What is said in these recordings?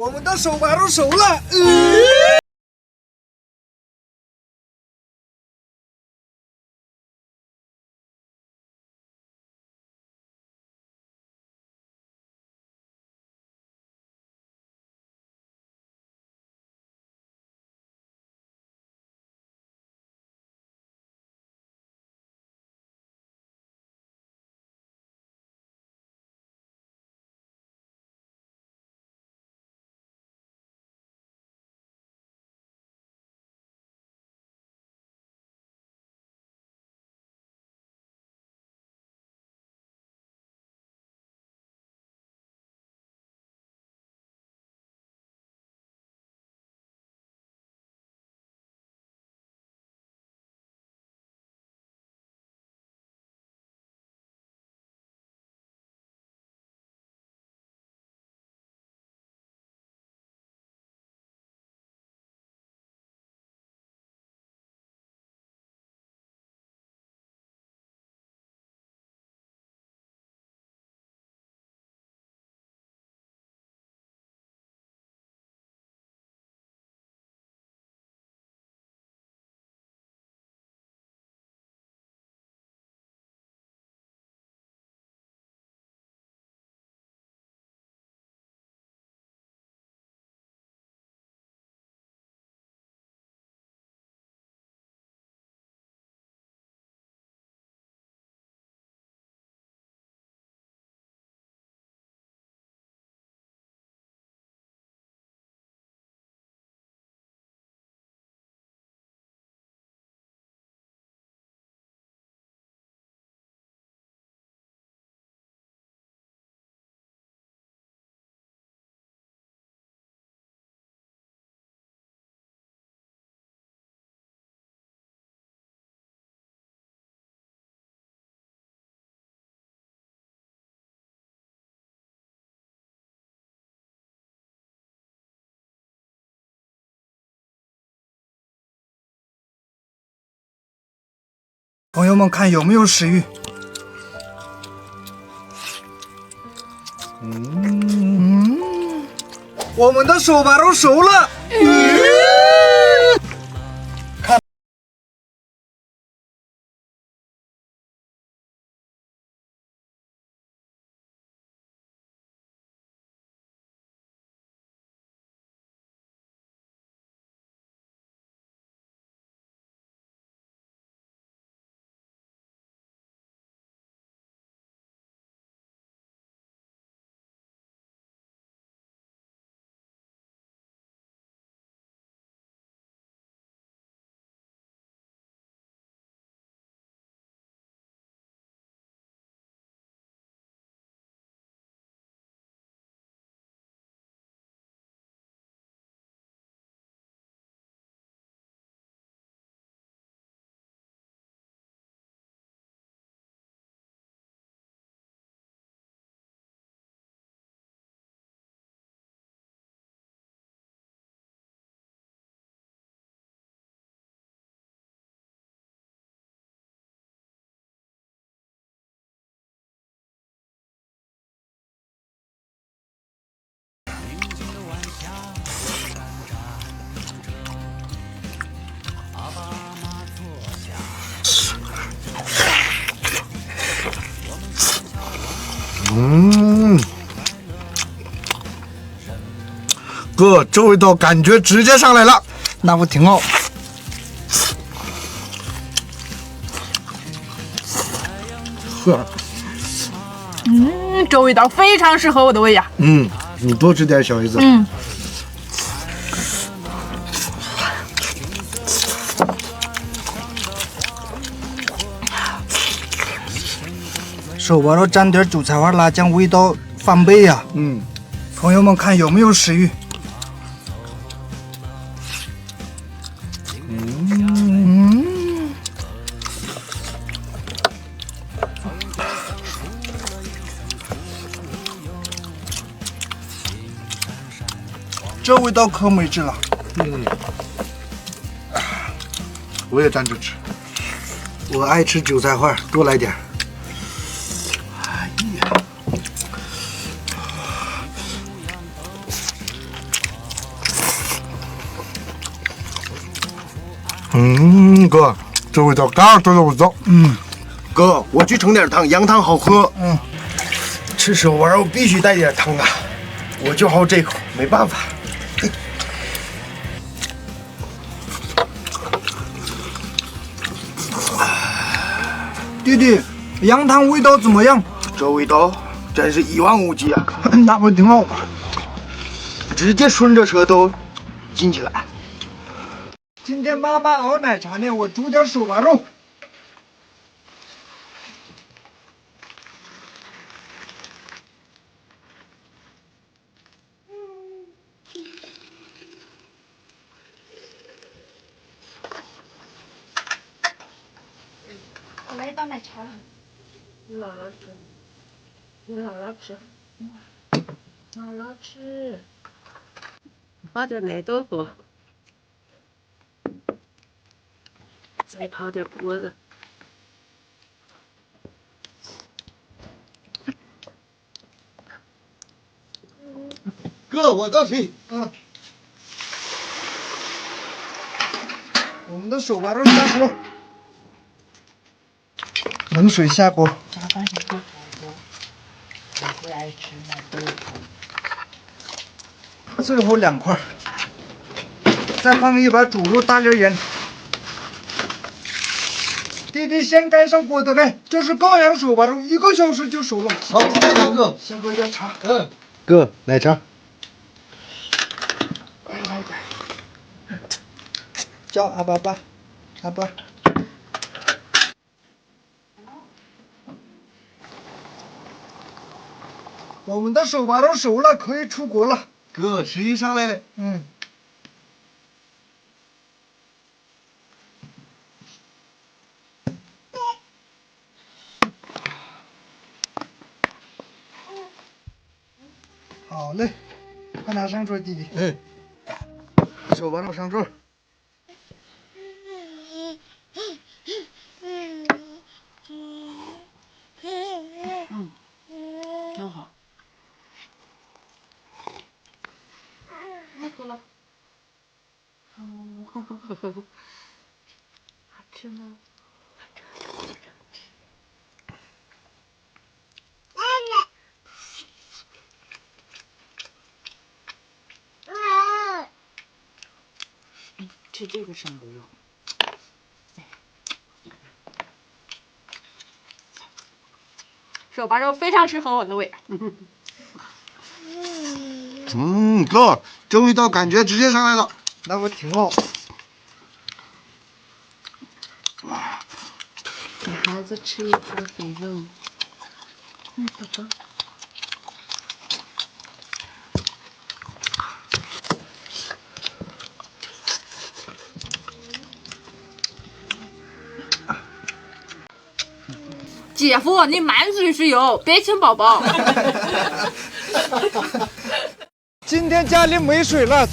我们的手把都熟了。呃朋友们，看有没有食欲？嗯，我们的手把肉熟了。看，嗯，哥，这味道感觉直接上来了。那不挺好？呵，嗯，这味道非常适合我的胃呀。嗯，你多吃点，小姨子。嗯，手把肉蘸点韭菜花辣酱，味道翻倍呀！嗯，朋友们，看有没有食欲？嗯，这味道可美滋了。嗯我也蘸着吃。我爱吃韭菜花，多来点嗯哥这味道嘎嘎的味道嗯哥我去盛点汤羊汤好喝。嗯吃手玩我必须带点汤啊。我就好这口没办法。弟弟羊汤味道怎么样？这味道真是一望无际啊！那不挺好吗？直接顺着舌头进去了。今天妈妈熬奶茶呢，我煮点手扒肉。我来一包奶茶。姥姥吃，姥姥吃，姥姥吃。泡点奶豆腐，再泡点锅子。哥，我倒水。嗯。我们的手扒肉下锅，冷水下锅。加上一个火锅，我不爱吃奶豆腐。最后两块儿，再放一把煮肉大粒盐。弟弟先盖上锅的嘞，这是羔羊手把肉，一个小时就熟了。好，哥。先喝点茶。嗯，哥，奶茶。叫阿爸爸，阿爸。我们的手把肉熟了，可以出国了。哥，食欲上来了。嗯。好嘞，快拿上桌，弟弟。嗯。手把肉上桌。好吃吗？吃这个生牛肉。手扒肉非常适合我的胃。嗯，哥，终于到感觉直接上来了。那不挺好？孩子吃一块肥肉。嗯，宝宝。姐夫，你满嘴是油，别亲宝宝。今天家里没水了，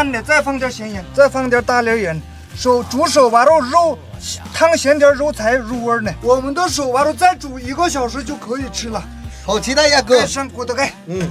干的，再放点咸盐，再放点大粒盐。手煮手扒肉肉烫咸点，肉才入味呢。我们的手扒肉再煮一个小时就可以吃了。好期待呀，哥盖！上锅头盖。嗯。